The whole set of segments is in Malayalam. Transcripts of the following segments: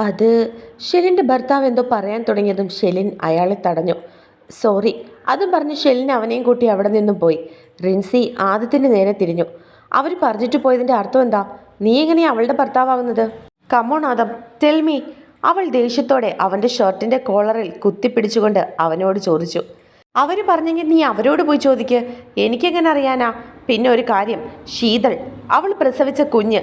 അത് ഷെലിന്റെ ഭർത്താവ് എന്തോ പറയാൻ തുടങ്ങിയതും ഷെലിൻ അയാളെ തടഞ്ഞു. സോറി അതും പറഞ്ഞ് ഷെലിൻ അവനെയും കൂട്ടി അവിടെ നിന്നും പോയി. റിൻസി ആദ്യത്തിന്റെ നേരെ തിരിഞ്ഞു. അവർ പറഞ്ഞിട്ട് പോയതിന്റെ അർത്ഥം എന്താ? നീ എങ്ങനെയാണ് അവളുടെ ഭർത്താവാകുന്നത് come on Adam. Tell me അവൾ ദേഷ്യത്തോടെ അവന്റെ ഷർട്ടിന്റെ കോളറിൽ കുത്തിപ്പിടിച്ചുകൊണ്ട് അവനോട് ചോദിച്ചു. അവർ പറഞ്ഞെങ്കിൽ നീ അവരോട് പോയി ചോദിക്ക്. എനിക്കെങ്ങനെ അറിയാനാ? പിന്നെ ഒരു കാര്യം ശീതൾ. അവൾ പ്രസവിച്ച കുഞ്ഞ്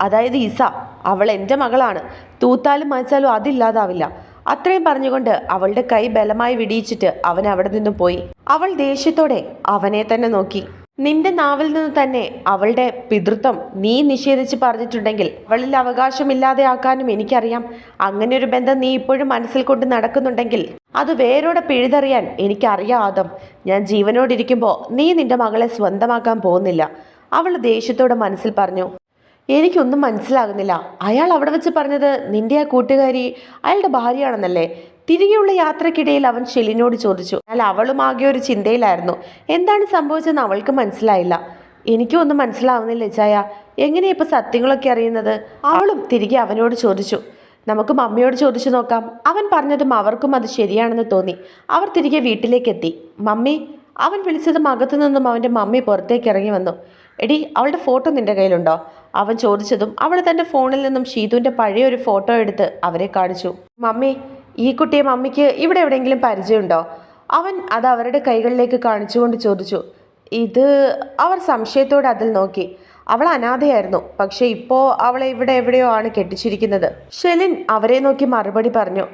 അതായത് ഇസ അവൾ എന്റെ മകളാണ്. തൂത്താലും മായ്ച്ചാലും അതില്ലാതാവില്ല. അത്രയും പറഞ്ഞുകൊണ്ട് അവളുടെ കൈ ബലമായി വിടിയിച്ചിട്ട് അവൻ അവിടെ നിന്നും പോയി. അവൾ ദേഷ്യത്തോടെ അവനെ തന്നെ നോക്കി. നിന്റെ നാവിൽ നിന്ന് തന്നെ അവളുടെ പിതൃത്വം നീ നിഷേധിച്ച് പറഞ്ഞിട്ടുണ്ടെങ്കിൽ അവളിൽ അവകാശമില്ലാതെ ആക്കാനും എനിക്കറിയാം. അങ്ങനെ ഒരു ബന്ധം നീ ഇപ്പോഴും മനസ്സിൽ കൊണ്ട് നടക്കുന്നുണ്ടെങ്കിൽ അത് വേരോടെ പിഴുതറിയാൻ എനിക്കറിയാം. ഞാൻ ജീവനോടിരിക്കുമ്പോൾ നീ നിന്റെ മകളെ സ്വന്തമാക്കാൻ പോകുന്നില്ല. അവൾ ദേഷ്യത്തോടെ മനസ്സിൽ പറഞ്ഞു എനിക്കൊന്നും മനസ്സിലാകുന്നില്ല. അയാൾ അവിടെ വെച്ച് പറഞ്ഞത് നിന്റെ ആ കൂട്ടുകാരി അയാളുടെ ഭാര്യയാണെന്നല്ലേ? തിരികെയുള്ള യാത്രക്കിടയിൽ അവൻ ഷെലിനോട് ചോദിച്ചു. എന്നാൽ അവളും ആകെ ഒരു ചിന്തയിലായിരുന്നു. എന്താണ് സംഭവിച്ചതെന്ന് അവൾക്ക് മനസ്സിലായില്ല. എനിക്കും ഒന്നും മനസ്സിലാവുന്നില്ല ചായ എങ്ങനെയാ ഇപ്പൊ സത്യങ്ങളൊക്കെ അറിയുന്നത്? അവളും തിരികെ അവനോട് ചോദിച്ചു. നമുക്ക് മമ്മിയോട് ചോദിച്ചു നോക്കാം. അവൻ പറഞ്ഞതും അവർക്കും അത് ശരിയാണെന്ന് തോന്നി. അവർ തിരികെ വീട്ടിലേക്കെത്തി. മമ്മി അവൻ വിളിച്ചതും അകത്തു നിന്നും അവന്റെ മമ്മി പുറത്തേക്ക് ഇറങ്ങി വന്നു. എടി അവളുടെ ഫോട്ടോ നിന്റെ കയ്യിലുണ്ടോ? അവൻ ചോദിച്ചതും അവൾ തന്റെ ഫോണിൽ നിന്നും ഷീതുവിന്റെ പഴയ ഒരു ഫോട്ടോ എടുത്ത് അവരെ കാണിച്ചു. മമ്മി ഈ കുട്ടിയെ മമ്മിക്ക് ഇവിടെ എവിടെയെങ്കിലും പരിചയമുണ്ടോ? അവൻ അത് അവരുടെ കൈകളിലേക്ക് കാണിച്ചുകൊണ്ട് ചോദിച്ചു. ഇത് അവർ സംശയത്തോടെ അതിൽ നോക്കി. അവൾ അനാഥയായിരുന്നു പക്ഷെ ഇപ്പോൾ അവളെ ഇവിടെ എവിടെയോ ആണ് കെട്ടിച്ചിരിക്കുന്നത്. ഷെലിൻ അവരെ നോക്കി മറുപടി പറഞ്ഞു.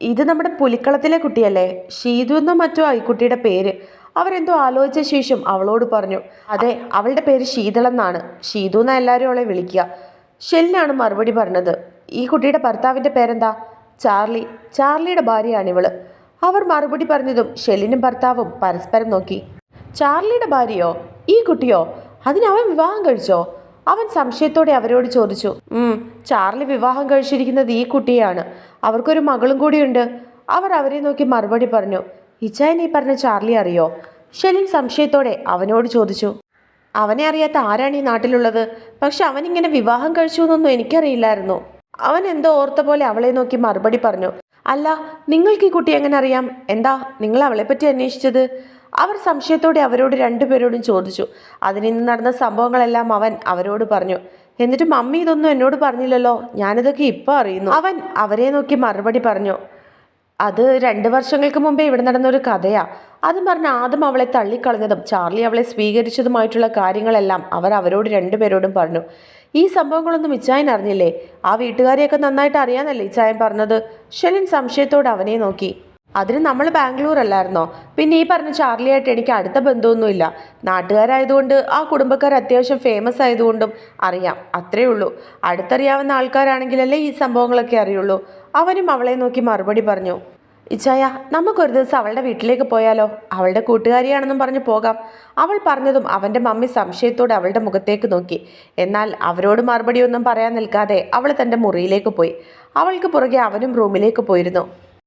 ഇത് നമ്മുടെ പുലിക്കളത്തിലെ കുട്ടിയല്ലേ? ഷീതു എന്നോ മറ്റോ ഈ കുട്ടിയുടെ പേര്. അവരെന്തോ ആലോചിച്ച ശേഷം അവളോട് പറഞ്ഞു അതെ അവളുടെ പേര് ശീതളെന്നാണ് ഷീതു എന്ന എല്ലാവരും അവളെ വിളിക്കുക. ഷെല്ലിനാണ് മറുപടി പറഞ്ഞത് ഈ കുട്ടിയുടെ ഭർത്താവിന്റെ പേരെന്താ? ചാർലി ചാർലിയുടെ ഭാര്യയാണിവൾ അവർ മറുപടി പറഞ്ഞതും ഷെല്ലിനും ഭർത്താവും പരസ്പരം നോക്കി ചാർലിയുടെ ഭാര്യയോ? ഈ കുട്ടിയോ? അതിനവൻ വിവാഹം കഴിച്ചോ? അവൻ സംശയത്തോടെ അവരോട് ചോദിച്ചു ചാർലി വിവാഹം കഴിച്ചിരിക്കുന്നത് ഈ കുട്ടിയാണ്. അവർക്കൊരു മകളും കൂടിയുണ്ട്. അവർ അവരെ നോക്കി മറുപടി പറഞ്ഞു ഇച്ചായൻ ഈ പറഞ്ഞ ചാർലി അറിയോ? ഷെലിൻ സംശയത്തോടെ അവനോട് ചോദിച്ചു. അവനെ അറിയാത്ത ആരാണ് ഈ നാട്ടിലുള്ളത്? പക്ഷെ അവനിങ്ങനെ വിവാഹം കഴിച്ചു എന്നൊന്നും എനിക്കറിയില്ലായിരുന്നു. അവൻ എന്തോ ഓർത്ത പോലെ അവളെ നോക്കി മറുപടി പറഞ്ഞു. അല്ല നിങ്ങൾക്ക് ഈ കുട്ടി എങ്ങനെ അറിയാം? എന്താ നിങ്ങൾ അവളെപ്പറ്റി അന്വേഷിച്ചത്? അവർ സംശയത്തോടെ അവരോട് രണ്ടുപേരോടും ചോദിച്ചു. അതിൽ നിന്ന് നടന്ന സംഭവങ്ങളെല്ലാം അവൻ അവരോട് പറഞ്ഞു. എന്നിട്ട് മമ്മി ഇതൊന്നും എന്നോട് പറഞ്ഞില്ലല്ലോ. ഞാനിതൊക്കെ ഇപ്പോൾ അറിയുന്നു. അവൻ അവരെ നോക്കി മറുപടി പറഞ്ഞു. അത് രണ്ട് വർഷങ്ങൾക്ക് മുമ്പേ ഇവിടെ നടന്നൊരു കഥയാണ് അതും പറഞ്ഞ് ആദ്യം അവളെ തള്ളിക്കളഞ്ഞതും ചാർലി അവളെ സ്വീകരിച്ചതുമായിട്ടുള്ള കാര്യങ്ങളെല്ലാം അവർ അവരോട് രണ്ടുപേരോടും പറഞ്ഞു. ഈ സംഭവങ്ങളൊന്നും ഇച്ചായൻ അറിഞ്ഞില്ലേ? ആ വീട്ടുകാരെയൊക്കെ നന്നായിട്ട് അറിയാന്നല്ലേ ഇച്ചായൻ പറഞ്ഞത്? ഷെലിൻ സംശയത്തോടെ അവനെ നോക്കി. അതിന് നമ്മൾ ബാംഗ്ലൂർ അല്ലായിരുന്നോ പിന്നെ ഈ പറഞ്ഞ ചാർലിയായിട്ട് എനിക്ക് അടുത്ത ബന്ധമൊന്നുമില്ല. നാട്ടുകാരായതുകൊണ്ട് ആ കുടുംബക്കാർ അത്യാവശ്യം ഫേമസ് ആയതുകൊണ്ടും അറിയാം. അത്രയേ ഉള്ളൂ. അടുത്തറിയാവുന്ന ആൾക്കാരാണെങ്കിലല്ലേ ഈ സംഭവങ്ങളൊക്കെ അറിയുള്ളൂ. അവനും അവളെ നോക്കി മറുപടി പറഞ്ഞു. ഇച്ചായ നമുക്കൊരു ദിവസം അവളുടെ വീട്ടിലേക്ക് പോയാലോ? അവളുടെ കൂട്ടുകാരിയാണെന്നും പറഞ്ഞ് പോകാം. അവൾ പറഞ്ഞതും അവന്റെ മമ്മി സംശയത്തോടെ അവളുടെ മുഖത്തേക്ക് നോക്കി. എന്നാൽ അവരോട് മറുപടിയൊന്നും പറയാൻ നിൽക്കാതെ അവൾ തന്റെ മുറിയിലേക്ക് പോയി. അവൾക്ക് പുറകെ അവനും റൂമിലേക്ക് പോയിരുന്നു.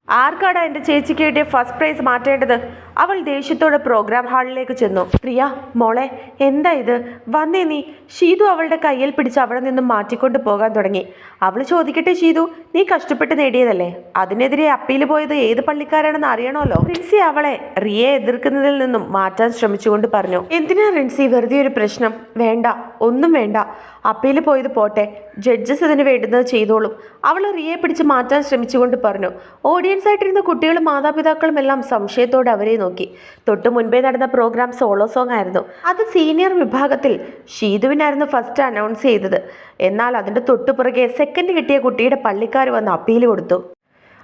ആർക്കാടാ എന്റെ ചേച്ചിക്ക് കിട്ടിയ ഫസ്റ്റ് പ്രൈസ് മാറ്റേണ്ടത്? അവൾ ദേഷ്യത്തോടെ പ്രോഗ്രാം ഹാളിലേക്ക് ചെന്നു. പ്രിയ മോളെ എന്താ ഇത്? വന്നേ നീ. ഷീതു അവളുടെ കയ്യിൽ പിടിച്ച് അവിടെ നിന്നും മാറ്റിക്കൊണ്ട് പോകാൻ തുടങ്ങി. അവൾ ചോദിക്കട്ടെ ഷീതു. നീ കഷ്ടപ്പെട്ട് നേടിയതല്ലേ? അതിനെതിരെ അപ്പീൽ പോയത് ഏത് പള്ളിക്കാരാണെന്ന് അറിയണമല്ലോ? റിൻസി അവളെ റിയെ എതിർക്കുന്നതിൽ നിന്നും മാറ്റാൻ ശ്രമിച്ചുകൊണ്ട് പറഞ്ഞു. എന്തിനാ റിൻസി? വെറുതെ ഒരു പ്രശ്നം. വേണ്ട. ഒന്നും വേണ്ട. അപ്പീൽ പോയത് പോട്ടെ. ജഡ്ജസ് ഇതിന് വേണ്ടുന്നത് ചെയ്തോളും. അവൾ റിയെ പിടിച്ച് മാറ്റാൻ ശ്രമിച്ചുകൊണ്ട് പറഞ്ഞു. ഓഡിയൻസ് ആയിട്ടിരുന്ന കുട്ടികളും മാതാപിതാക്കളും എല്ലാം സംശയത്തോടെ അവരെ നോക്കി. തൊട്ടു മുൻപേ നടന്ന പ്രോഗ്രാം സോളോ സോങ് ആയിരുന്നു. അത് സീനിയർ വിഭാഗത്തിൽ ഷീതുവിനായിരുന്നു ഫസ്റ്റ് അനൗൺസ് ചെയ്തത്. എന്നാൽ അതിന്റെ തൊട്ടുപുറകെ സെക്കൻഡ് കിട്ടിയ കുട്ടിയുടെ പള്ളിക്കാർ വന്ന് അപ്പീൽ കൊടുത്തു.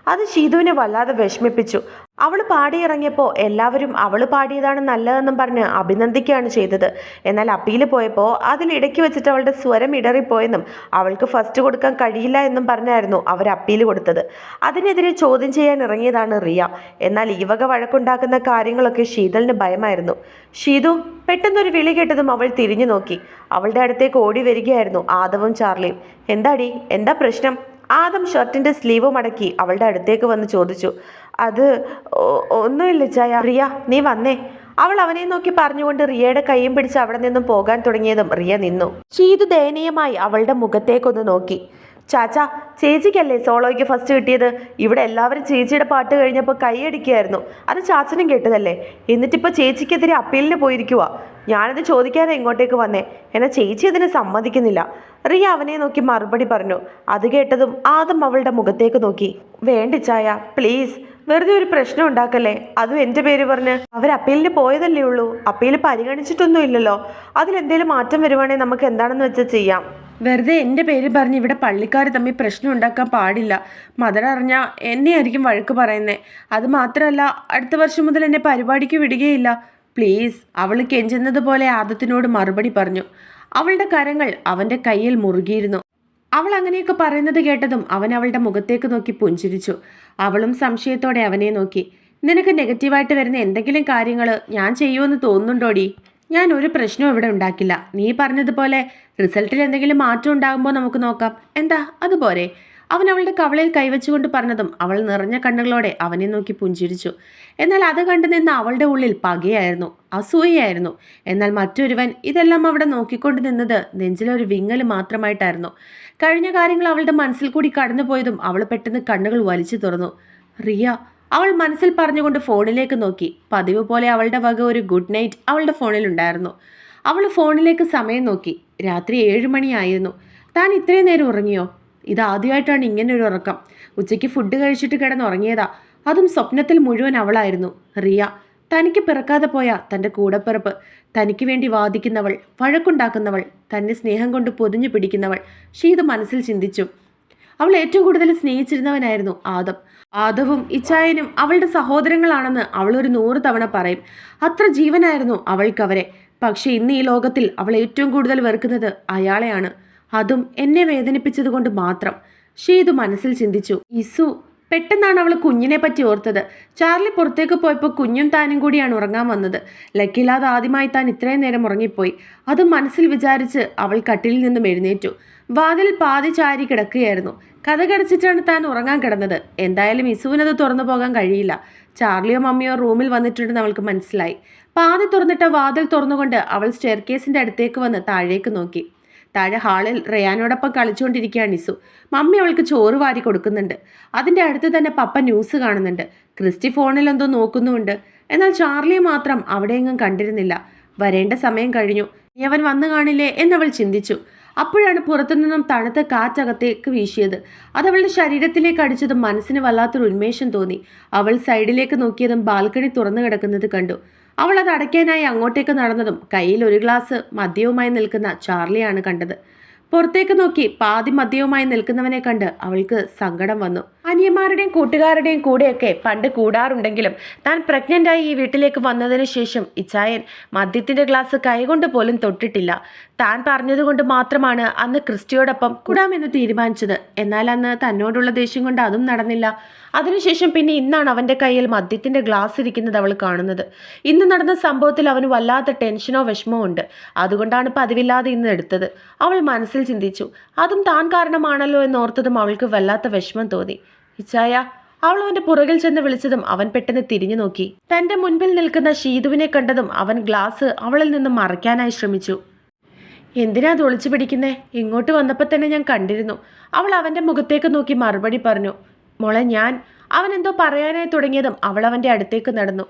അത് ഷീതുവിനെ വല്ലാതെ വിഷമിപ്പിച്ചു. അവൾ പാടിയിറങ്ങിയപ്പോൾ എല്ലാവരും അവൾ പാടിയതാണ് നല്ലതെന്നും പറഞ്ഞ് അഭിനന്ദിക്കുകയാണ് ചെയ്തത്. എന്നാൽ അപ്പീൽ പോയപ്പോൾ അതിലിടയ്ക്ക് വെച്ചിട്ട് അവളുടെ സ്വരം ഇടറിപ്പോയെന്നും അവൾക്ക് ഫസ്റ്റ് കൊടുക്കാൻ കഴിയില്ല എന്നും പറഞ്ഞായിരുന്നു അവർ അപ്പീൽ കൊടുത്തത്. അതിനെതിരെ ചോദ്യം ചെയ്യാൻ ഇറങ്ങിയതാണ് റിയ. എന്നാൽ ഈ വക വഴക്കുണ്ടാക്കുന്ന കാര്യങ്ങളൊക്കെ ശീതളിന് ഭയമായിരുന്നു. ഷീതു പെട്ടെന്നൊരു വിളി കേട്ടതും അവൾ തിരിഞ്ഞു നോക്കി. അവളുടെ അടുത്തേക്ക് ഓടി വരികയായിരുന്നു ആദവും ചാർലിയും. എന്താടി? എന്താ പ്രശ്നം? ആദം ഷർട്ടിന്റെ സ്ലീവ് മടക്കി അവളുടെ അടുത്തേക്ക് വന്ന് ചോദിച്ചു അത് ഒന്നുമില്ല ചായ. റിയ നീ വന്നേ. അവൾ അവനെ നോക്കി പറഞ്ഞുകൊണ്ട് റിയയുടെ കൈയും പിടിച്ച് അവിടെ നിന്നും പോകാൻ തുടങ്ങിയതും റിയ നിന്നു. ചീതു ദയനീയമായി അവളുടെ മുഖത്തേക്കൊന്ന് നോക്കി. ചാച്ച ചേച്ചിക്കല്ലേ സോളോയ്ക്ക് ഫസ്റ്റ് കിട്ടിയത്? ഇവിടെ എല്ലാവരും ചേച്ചിയുടെ പാട്ട് കഴിഞ്ഞപ്പോൾ കൈയടിക്കുകയായിരുന്നു അത് ചാച്ചനും കേട്ടതല്ലേ? എന്നിട്ടിപ്പോൾ ചേച്ചിക്കെതിരെ അപ്പീലിന് പോയിരിക്കുക ഞാനത് ചോദിക്കാതെ ഇങ്ങോട്ടേക്ക് വന്നേ. എന്നാൽ ചേച്ചി അതിന് സമ്മതിക്കുന്നില്ല. റിയ അവനെ നോക്കി മറുപടി പറഞ്ഞു. അത് കേട്ടതും ആദം അവളുടെ മുഖത്തേക്ക് നോക്കി. വേണ്ടി ചായ പ്ലീസ് വെറുതെ ഒരു പ്രശ്നം ഉണ്ടാക്കല്ലേ? അതും എന്റെ പേര് പറഞ്ഞ്. അവർ അപ്പീലിന് പോയതല്ലേ ഉള്ളൂ. അപ്പീൽ പരിഗണിച്ചിട്ടൊന്നും ഇല്ലല്ലോ അതിലെന്തേലും മാറ്റം വരുവാണെങ്കിൽ നമുക്ക് എന്താണെന്ന് വെച്ചാൽ ചെയ്യാം. വെറുതെ എന്റെ പേര് പറഞ്ഞ് ഇവിടെ പള്ളിക്കാർ തമ്മിൽ പ്രശ്നം ഉണ്ടാക്കാൻ പാടില്ല. മദർ അറിഞ്ഞാൽ എന്നെ ആയിരിക്കും വഴക്ക് പറയുന്നത് അത് മാത്രമല്ല അടുത്ത വർഷം മുതൽ എന്നെ പരിപാടിക്ക് വിടുകയില്ല. പ്ലീസ് അവൾ കെഞ്ചുന്നത് പോലെ ആദത്തിനോട് മറുപടി പറഞ്ഞു. അവളുടെ കരങ്ങൾ അവന്റെ കയ്യിൽ മുറുകിയിരുന്നു. അവൾ അങ്ങനെയൊക്കെ പറയുന്നത് കേട്ടതും അവൻ അവളുടെ മുഖത്തേക്ക് നോക്കി പുഞ്ചിരിച്ചു. അവളും സംശയത്തോടെ അവനെ നോക്കി. നിനക്ക് നെഗറ്റീവായിട്ട് വരുന്ന എന്തെങ്കിലും കാര്യങ്ങൾ ഞാൻ ചെയ്യുമെന്ന് തോന്നുന്നുണ്ടോടി? ഞാൻ ഒരു പ്രശ്നവും ഇവിടെ ഉണ്ടാക്കില്ല. നീ പറഞ്ഞതുപോലെ റിസൾട്ടിൽ എന്തെങ്കിലും മാറ്റം ഉണ്ടാകുമ്പോൾ നമുക്ക് നോക്കാം. എന്താ? അതുപോരെ അവൻ അവളുടെ കവളിൽ കൈവച്ചുകൊണ്ട് പറഞ്ഞതും അവൾ നിറഞ്ഞ കണ്ണുകളോടെ അവനെ നോക്കി പുഞ്ചിരിച്ചു. എന്നാൽ അത് കണ്ടു അവളുടെ ഉള്ളിൽ പകയായിരുന്നു അസൂയയായിരുന്നു. എന്നാൽ മറ്റൊരുവൻ ഇതെല്ലാം അവിടെ നോക്കിക്കൊണ്ട് നിന്നത് നെഞ്ചിലൊരു വിങ്ങൽ മാത്രമായിട്ടായിരുന്നു. കഴിഞ്ഞ കാര്യങ്ങൾ അവളുടെ മനസ്സിൽ കൂടി കടന്നുപോയതും അവൾ പെട്ടെന്ന് കണ്ണുകൾ വലിച്ചു തുറന്നു. റിയ അവൾ മനസ്സിൽ പറഞ്ഞുകൊണ്ട് ഫോണിലേക്ക് നോക്കി. പതിവ് പോലെ അവളുടെ വക ഒരു ഗുഡ് നൈറ്റ് അവളുടെ ഫോണിലുണ്ടായിരുന്നു. അവൾ ഫോണിലേക്ക് സമയം നോക്കി. രാത്രി ഏഴ് മണിയായിരുന്നു. താൻ ഇത്രയും നേരം ഉറങ്ങിയോ? ഇതാദ്യമായിട്ടാണ് ഇങ്ങനെ ഒരു ഉറക്കം ഉച്ചയ്ക്ക് ഫുഡ് കഴിച്ചിട്ട് കിടന്നുറങ്ങിയതാ. അതും സ്വപ്നത്തിൽ മുഴുവൻ അവളായിരുന്നു. റിയ തനിക്ക് പിറക്കാതെ പോയ തന്റെ കൂടപ്പിറപ്പ് തനിക്ക് വേണ്ടി വാദിക്കുന്നവൾ വഴക്കുണ്ടാക്കുന്നവൾ തന്നെ സ്നേഹം കൊണ്ട് പൊതിഞ്ഞു പിടിക്കുന്നവൾ ഷീത് മനസ്സിൽ ചിന്തിച്ചു. അവൾ ഏറ്റവും കൂടുതൽ സ്നേഹിച്ചിരുന്നവനായിരുന്നു ആദം. ആദവും ഇച്ചായനും അവളുടെ സഹോദരങ്ങളാണെന്ന് അവൾ ഒരു നൂറ് തവണ പറയും. അത്ര ജീവനായിരുന്നു അവൾക്കവരെ. പക്ഷെ ഇന്ന് ഈ ലോകത്തിൽ അവൾ ഏറ്റവും കൂടുതൽ വെറുക്കുന്നത് അയാളെയാണ്. അതും എന്നെ വേദനിപ്പിച്ചതുകൊണ്ട് മാത്രം. ഷീതു മനസ്സിൽ ചിന്തിച്ചു. ഇസു പെട്ടെന്നാണ് അവൾ കുഞ്ഞിനെ പറ്റി ഓർത്തത്. ചാർലി പുറത്തേക്ക് പോയപ്പോൾ കുഞ്ഞും താനും കൂടിയാണ് ഉറങ്ങാൻ വന്നത്. ലക്കില്ലാതെ ആദ്യമായി താൻ ഇത്രയും നേരം ഉറങ്ങിപ്പോയി. അത് മനസ്സിൽ വിചാരിച്ച് അവൾ കട്ടിലിൽ നിന്നും എഴുന്നേറ്റു. വാതിൽ പാതി ചാരി കിടക്കുകയായിരുന്നു. കഥ കടച്ചിട്ടാണ് താൻ ഉറങ്ങാൻ കിടന്നത്. എന്തായാലും ഇസുവിനത് തുറന്നു പോകാൻ കഴിയില്ല. ചാർലിയോ മമ്മിയോ റൂമിൽ വന്നിട്ടുണ്ടെന്ന് അവൾക്ക് മനസ്സിലായി. പാതി തുറന്നിട്ട വാതിൽ തുറന്നുകൊണ്ട് അവൾ സ്റ്റെയർകേസിന്റെ അടുത്തേക്ക് വന്ന് താഴേക്ക് നോക്കി. താഴെ ഹാളിൽ റയാനോടൊപ്പം കളിച്ചുകൊണ്ടിരിക്കുകയാണ് നിസു. മമ്മി അവൾക്ക് ചോറ് വാരി കൊടുക്കുന്നുണ്ട്. അതിന്റെ അടുത്ത് തന്നെ പപ്പ ന്യൂസ് കാണുന്നുണ്ട്. ക്രിസ്റ്റി ഫോണിൽ എന്തോ നോക്കുന്നുമുണ്ട്. എന്നാൽ ചാർലിയെ മാത്രം അവിടെയെങ്ങും കണ്ടിരുന്നില്ല. വരേണ്ട സമയം കഴിഞ്ഞു. നീ അവൻ വന്നു കാണില്ലേ? എന്നവൾ ചിന്തിച്ചു. അപ്പോഴാണ് പുറത്തുനിന്നും തണുത്ത കാറ്റകത്തേക്ക് വീശിയത്. അത് അവളുടെ ശരീരത്തിലേക്ക് അടിച്ചതും മനസ്സിന് വല്ലാത്തൊരു ഉന്മേഷം തോന്നി. അവൾ സൈഡിലേക്ക് നോക്കിയതും ബാൽക്കണി തുറന്നു കിടക്കുന്നത് കണ്ടു. അവൾ അത് അടയ്ക്കാനായി അങ്ങോട്ടേക്ക് നടന്നതും കയ്യിൽ ഒരു ഗ്ലാസ് മദ്യവുമായി നിൽക്കുന്ന ചാർലിയാണ് കണ്ടത്. പുറത്തേക്ക് നോക്കി പാതി മദ്യവുമായി നിൽക്കുന്നവനെ കണ്ട് അവൾക്ക് സങ്കടം വന്നു. അനിയന്മാരുടെയും കൂട്ടുകാരുടെയും കൂടെയൊക്കെ പണ്ട് കൂടാറുണ്ടെങ്കിലും താൻ പ്രഗ്നന്റായി ഈ വീട്ടിലേക്ക് വന്നതിന് ശേഷം ഇച്ചായൻ മദ്യത്തിന്റെ ഗ്ലാസ് കൈകൊണ്ട് പോലും തൊട്ടിട്ടില്ല. താൻ പറഞ്ഞതുകൊണ്ട് മാത്രമാണ് അന്ന് ക്രിസ്റ്റിയോടൊപ്പം കൂടാമെന്ന് തീരുമാനിച്ചത്. എന്നാൽ അന്ന് തന്നോടുള്ള ദേഷ്യം കൊണ്ട് അതും നടന്നില്ല. അതിനുശേഷം പിന്നെ ഇന്നാണ് അവന്റെ കയ്യിൽ മദ്യത്തിന്റെ ഗ്ലാസ് ഇരിക്കുന്നത് അവൾ കാണുന്നത്. ഇന്ന് നടന്ന സംഭവത്തിൽ അവന് വല്ലാത്ത ടെൻഷനോ വിഷമോ ഉണ്ട്. അതുകൊണ്ടാണ് പതിവില്ലാതെ ഇന്ന് എടുത്തത്. അവൾ മനസ്സിൽ ചിന്തിച്ചു. അതും താൻ കാരണമാണല്ലോ എന്നോർത്തതും അവൾക്ക് വല്ലാത്ത വിഷമം തോന്നി. ഇച്ചായ അവൾ അവന്റെ പുറകിൽ ചെന്ന് വിളിച്ചതും അവൻ പെട്ടെന്ന് തിരിഞ്ഞു നോക്കി. തന്റെ മുൻപിൽ നിൽക്കുന്ന ഷീതുവിനെ കണ്ടതും അവൻ ഗ്ലാസ് അവളിൽ നിന്നും മറയ്ക്കാനായി ശ്രമിച്ചു. എന്തിനാ അത് ഒളിച്ചു പിടിക്കുന്നേ? ഇങ്ങോട്ട് വന്നപ്പോൾ തന്നെ ഞാൻ കണ്ടിരുന്നു. അവൾ അവന്റെ മുഖത്തേക്ക് നോക്കി മറുപടി പറഞ്ഞു മോളെ ഞാൻ അവൻ എന്തോ പറയാനായി തുടങ്ങിയതും അവൾ അവന്റെ അടുത്തേക്ക് നടന്നു.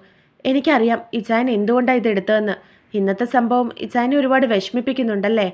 എനിക്കറിയാം ഇച്ചായൻ എന്തുകൊണ്ടാണ് ഇത് എടുത്തതെന്ന്. ഇന്നത്തെ സംഭവം ഇച്ചായനെ ഒരുപാട് വിഷമിപ്പിക്കുന്നുണ്ടല്ലേ?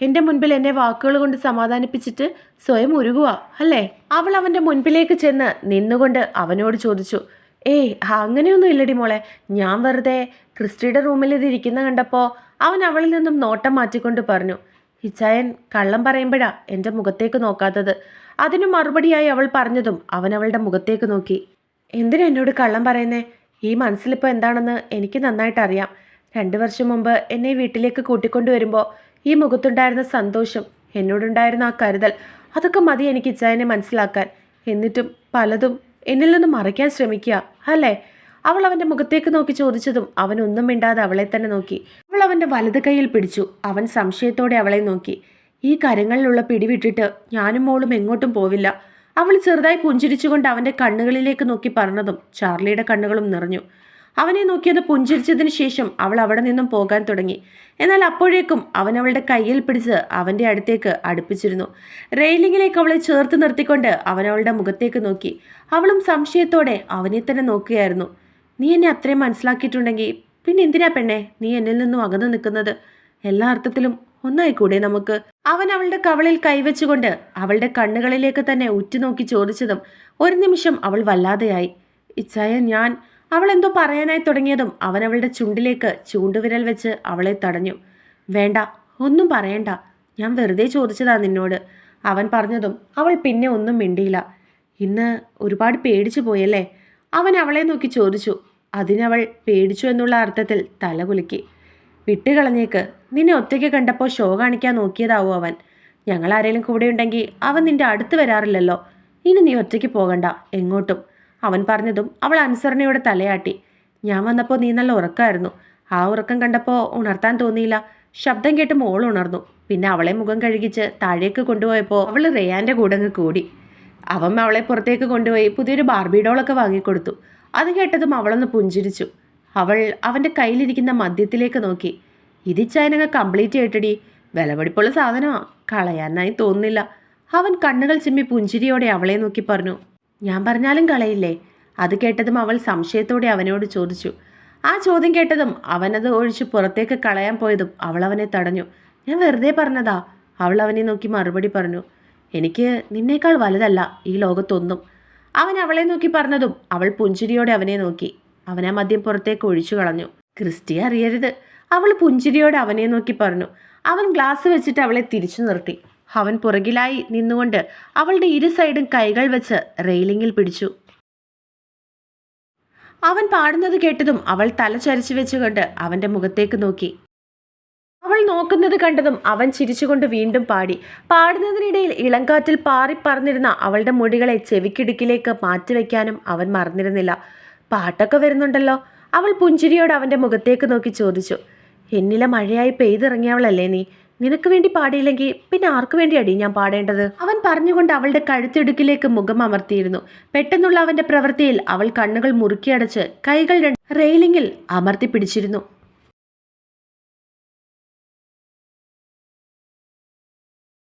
എന്റെ മുൻപിൽ എന്നെ വാക്കുകൾ കൊണ്ട് സമാധാനിപ്പിച്ചിട്ട് സ്വയം ഉരുകുക അല്ലേ? അവൾ അവന്റെ മുൻപിലേക്ക് ചെന്ന് നിന്നുകൊണ്ട് അവനോട് ചോദിച്ചു ഏയ് അങ്ങനെയൊന്നും ഇല്ലടി മോളെ. ഞാൻ വെറുതെ ക്രിസ്റ്റിയുടെ റൂമിൽ ഇത് ഇരിക്കുന്ന കണ്ടപ്പോൾ അവൻ അവളിൽ നിന്നും നോട്ടം മാറ്റിക്കൊണ്ട് പറഞ്ഞു ഹിച്ചായൻ കള്ളം പറയുമ്പോഴാ എന്റെ മുഖത്തേക്ക് നോക്കാത്തത്. അതിനു മറുപടിയായി അവൾ പറഞ്ഞതും അവൻ അവളുടെ മുഖത്തേക്ക് നോക്കി. എന്തിനാ എന്നോട് കള്ളം പറയുന്നേ? ഈ മനസ്സിലിപ്പോൾ എന്താണെന്ന് എനിക്ക് നന്നായിട്ട് അറിയാം. രണ്ട് വർഷം മുമ്പ് എന്നെ വീട്ടിലേക്ക് കൂട്ടിക്കൊണ്ടു വരുമ്പോൾ ഈ മുഖത്തുണ്ടായിരുന്ന സന്തോഷം എന്നോടുണ്ടായിരുന്ന ആ കരുതൽ അതൊക്കെ മതി എനിക്ക് ഇച്ചായനെ മനസ്സിലാക്കാൻ. എന്നിട്ടും പലതും എന്നിൽ നിന്ന് മറയ്ക്കാൻ ശ്രമിക്കുക അല്ലേ? അവൾ അവന്റെ മുഖത്തേക്ക് നോക്കി ചോദിച്ചതും അവൻ ഒന്നും മിണ്ടാതെ അവളെ തന്നെ നോക്കി. അവന്റെ വലത് കൈയിൽ പിടിച്ചു. അവൻ സംശയത്തോടെ അവളെ നോക്കി. ഈ കരങ്ങളിലുള്ള പിടിവിട്ടിട്ട് ഞാനും മോളും എങ്ങോട്ടും പോവില്ല. അവൾ ചെറുതായി പുഞ്ചിരിച്ചുകൊണ്ട് അവന്റെ കണ്ണുകളിലേക്ക് നോക്കി പറഞ്ഞതും ചാർലിയുടെ കണ്ണുകളും നിറഞ്ഞു. അവനെ നോക്കിയത് പുഞ്ചിരിച്ചതിന് ശേഷം അവൾ അവിടെ നിന്നും പോകാൻ തുടങ്ങി. എന്നാൽ അപ്പോഴേക്കും അവൻ അവളുടെ കയ്യിൽ പിടിച്ച് അവന്റെ അടുത്തേക്ക് അടുപ്പിച്ചിരുന്നു. റെയിലിങ്ങിലേക്ക് അവളെ ചേർത്ത് നിർത്തിക്കൊണ്ട് അവൻ അവളുടെ മുഖത്തേക്ക് നോക്കി. അവളും സംശയത്തോടെ അവനെ തന്നെ നോക്കുകയായിരുന്നു. നീ എന്നെ അത്രയും മനസ്സിലാക്കിയിട്ടുണ്ടെങ്കിൽ പിന്നെ എന്തിനാ പെണ്ണെ? നീ എന്നിൽ നിന്നും അകന്നു നിൽക്കുന്നത്. എല്ലാ അർത്ഥത്തിലും ഒന്നായിക്കൂടെ നമുക്ക്? അവൻ അവളുടെ കവളിൽ കൈവച്ചുകൊണ്ട് അവളുടെ കണ്ണുകളിലേക്ക് തന്നെ ഉറ്റുനോക്കി ചോദിച്ചതും ഒരു നിമിഷം അവൾ വല്ലാതെയായി. ഇച്ചായ ഞാൻ അവൾ എന്തോ പറയാനായി തുടങ്ങിയതും അവൻ അവളുടെ ചുണ്ടിലേക്ക് ചൂണ്ടുവിരൽ വെച്ച് അവളെ തടഞ്ഞു. വേണ്ട ഒന്നും പറയണ്ട. ഞാൻ വെറുതെ ചോദിച്ചതാ നിന്നോട്. അവൻ പറഞ്ഞതും അവൾ പിന്നെ ഒന്നും മിണ്ടിയില്ല. ഇന്ന് ഒരുപാട് പേടിച്ചു പോയല്ലേ? അവൻ അവളെ നോക്കി ചോദിച്ചു. അതിനവൾ പേടിച്ചു എന്നുള്ള അർത്ഥത്തിൽ തലകുലുക്കി വിട്ടുകളഞ്ഞേക്ക് നിന്നെ ഒറ്റയ്ക്ക് കണ്ടപ്പോൾ ഷോ കാണിക്കാൻ നോക്കിയതാവും അവൻ? ഞങ്ങൾ ആരെങ്കിലും കൂടെ ഉണ്ടെങ്കിൽ അവൻ നിന്റെ അടുത്ത് വരാറില്ലല്ലോ. ഇനി നീ ഒറ്റയ്ക്ക് പോകണ്ട എങ്ങോട്ടും. അവൻ പറഞ്ഞതും അവൾ അനുസരണയോടെ തലയാട്ടി. ഞാൻ വന്നപ്പോൾ നീ നല്ല ഉറക്കമായിരുന്നു ആ ഉറക്കം കണ്ടപ്പോൾ ഉണർത്താൻ തോന്നിയില്ല. ശബ്ദം കേട്ട് മോൾ ഉണർന്നു. പിന്നെ അവളെ മുഖം കഴുകിച്ച് താഴേക്ക് കൊണ്ടുപോയപ്പോൾ അവൾ റേയാന്റെ കൂടെ കൂടി. അവൻ അവളെ പുറത്തേക്ക് കൊണ്ടുപോയി പുതിയൊരു ബാർബി ഡോളൊക്കെ വാങ്ങിക്കൊടുത്തു. അത് കേട്ടതും അവളൊന്ന് പുഞ്ചിരിച്ചു. അവൾ അവന്റെ കയ്യിലിരിക്കുന്ന മദ്യത്തിലേക്ക് നോക്കി. ഇതിച്ചായനങ്ങ് കംപ്ലീറ്റ് ചെയ്തിട്ടടി. വിലപിടിപ്പുള്ള സാധനമാ. കളയാനായി തോന്നുന്നില്ല. അവൻ കണ്ണുകൾ ചിമ്മി പുഞ്ചിരിയോടെ അവളെ നോക്കി പറഞ്ഞു. ഞാൻ പറഞ്ഞാലും കളയില്ലേ? അത് കേട്ടതും അവൾ സംശയത്തോടെ അവനോട് ചോദിച്ചു. ആ ചോദ്യം കേട്ടതും അവനത് ഒഴിച്ച് പുറത്തേക്ക് കളയാൻ പോയതും അവൾ അവനെ തടഞ്ഞു. ഞാൻ വെറുതെ പറഞ്ഞതാ. അവൾ അവനെ നോക്കി മറുപടി പറഞ്ഞു. എനിക്ക് നിന്നേക്കാൾ വലുതല്ല ഈ ലോകത്തൊന്നും. അവൻ അവളെ നോക്കി പറഞ്ഞതും അവൾ പുഞ്ചിരിയോടെ അവനെ നോക്കി. അവനാ മദ്യം പുറത്തേക്ക് ഒഴിച്ചു കളഞ്ഞു. ക്രിസ്റ്റി അറിയരുത്. അവൾ പുഞ്ചിരിയോടെ അവനെ നോക്കി പറഞ്ഞു. അവൻ ഗ്ലാസ് വെച്ചിട്ട് അവളെ തിരിച്ചു നിർത്തി. അവൻ പുറകിലായി നിന്നുകൊണ്ട് അവളുടെ ഇരു സൈഡും കൈകൾ വെച്ച് റെയിലിങ്ങിൽ പിടിച്ചു. അവൻ പാടുന്നത് കേട്ടതും അവൾ തല ചരിച്ചു വെച്ചുകൊണ്ട് അവന്റെ മുഖത്തേക്ക് നോക്കി. നോക്കുന്നത് കണ്ടതും അവൻ ചിരിച്ചുകൊണ്ട് വീണ്ടും പാടി. പാടുന്നതിനിടയിൽ ഇളങ്കാറ്റിൽ പാറിപ്പറന്നിരുന്ന അവളുടെ മുടികളെ ചെവിക്കിടുക്കിലേക്ക് മാറ്റിവെക്കാനും അവൻ മറന്നിരുന്നില്ല. പാട്ടൊക്കെ വരുന്നുണ്ടല്ലോ. അവൾ പുഞ്ചിരിയോട് അവന്റെ മുഖത്തേക്ക് നോക്കി ചോദിച്ചു. എന്നിലെ മഴയായി പെയ്തിറങ്ങിയവളല്ലേ നീ? നിനക്ക് വേണ്ടി പാടിയില്ലെങ്കിൽ പിന്നെ ആർക്കു വേണ്ടിയടി ഞാൻ പാടേണ്ടത്? അവൻ പറഞ്ഞുകൊണ്ട് അവളുടെ കഴുത്തിടുക്കിലേക്ക് മുഖം അമർത്തിയിരുന്നു. പെട്ടെന്നുള്ള അവന്റെ പ്രവൃത്തിയിൽ അവൾ കണ്ണുകൾ മുറുക്കിയടച്ച് കൈകൾ റെയിലിങ്ങിൽ അമർത്തി പിടിച്ചിരുന്നു.